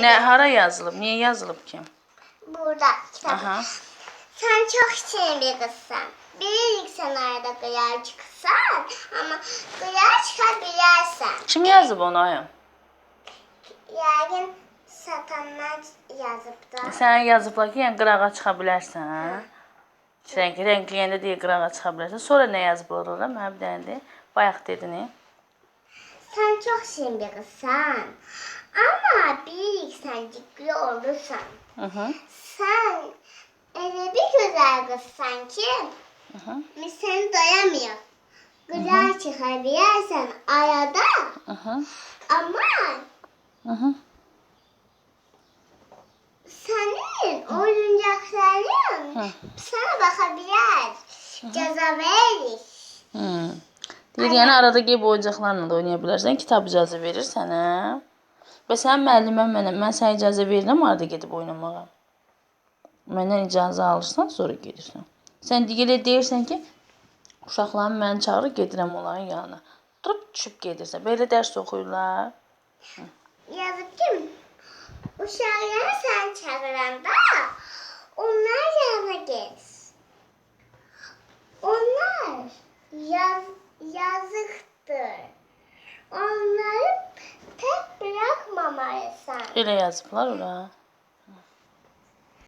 Ne hara yazılıb? Niyə yazılıb ki? Burada kitap. Aha. Sen çok şirin bir kızsın. Bilirik sen arada kıyar çıksan ama kıyar çıkabilirsen. Kim yazıb onu ayım? Yarın satanlar yazıp da. Sənə yazıblar ki, yəni qırağa çıxa bilərsən, hə? Rəng, rəngləyəndə deyə qırağa çıxa bilərsən. Sonra nə yazıblar ora? Mənə bir dənə de. Bayaq dedin. Sen çok şirin bir kızsın. Ama ciddi olursan. Hı hı. Sen öyle bir güzel kızsan ki Hı hı. biz seni doyamıyor. Güzel çıkabilirsen arada Hı hı. ama Hı hı. senin oyuncakların Hı. sana bakabilir. Ceza verir. Hmm. Deyir, yəni arada qeyb oyuncaqlarla da oynaya bilərsən. Kitab icazə verir sənə. Və sənin müəllimən mənə, mən sənə icazə verirəm arada gedib oynamağa. Məndən icazə alırsan, sonra gedirsən. Sən digələ deyirsən ki, uşaqlarım məni çağırır, gedirəm onların yanına. Durub düşüb gedirsən. Belə dərs oxuyurlar. Yazık ki uşakları sen çağıranda onlar yanına gelir. Onlar yaz, yazıktır. Elə yazıblar ora.